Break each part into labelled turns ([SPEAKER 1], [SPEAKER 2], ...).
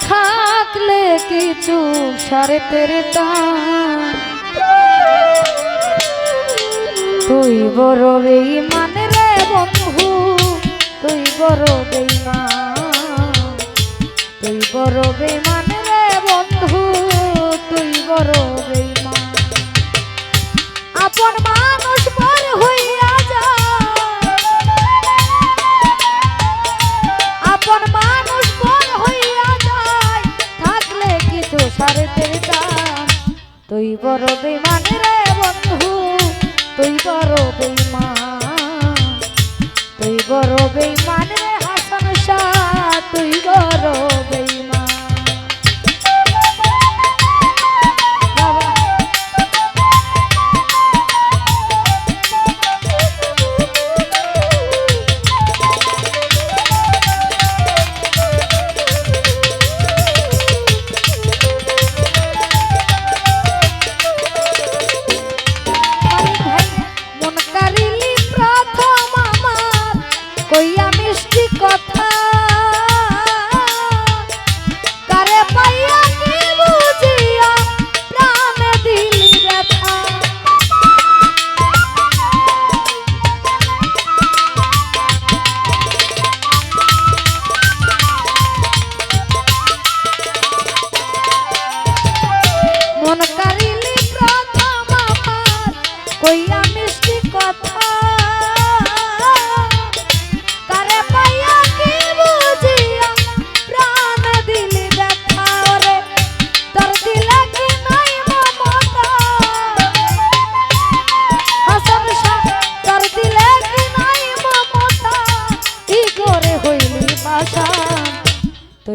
[SPEAKER 1] থাকলে কিছু তুই বড় বেইমান রে বন্ধু, তুই বড় বেইমান তুই বড় বেইমান রে বন্ধু, তুই বড় তুই বড় বেমান রে বন্ধু, তুই বড় বেমান তুই বড় বেমান রে হাসান শাহ, তুই বড়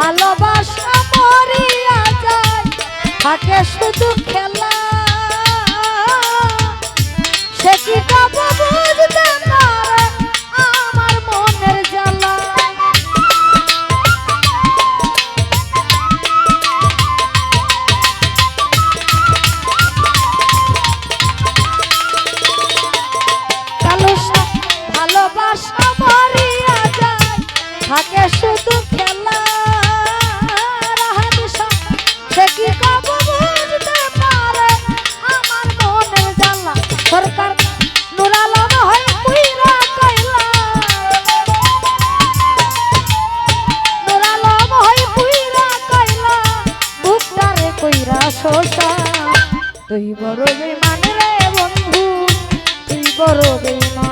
[SPEAKER 1] ভালোবাসা মরিয়া যায় থাকে শুধু খেলা। সে কি শোষা তুই বড় বেমান রে বন্ধু তুই বড় বেমান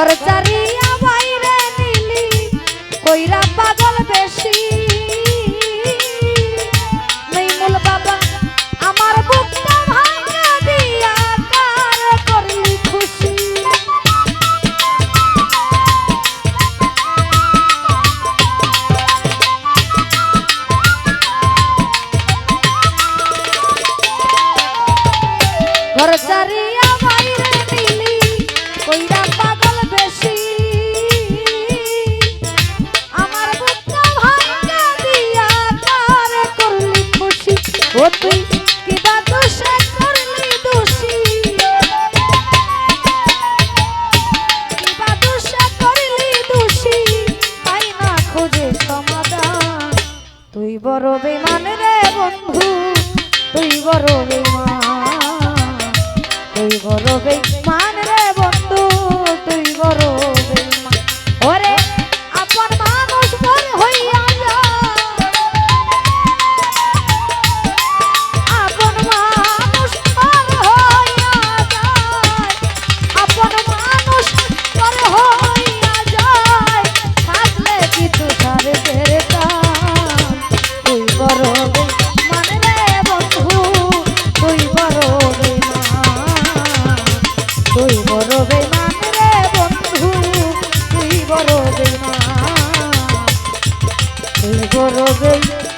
[SPEAKER 1] ঘর চারি বড় বেমান baby.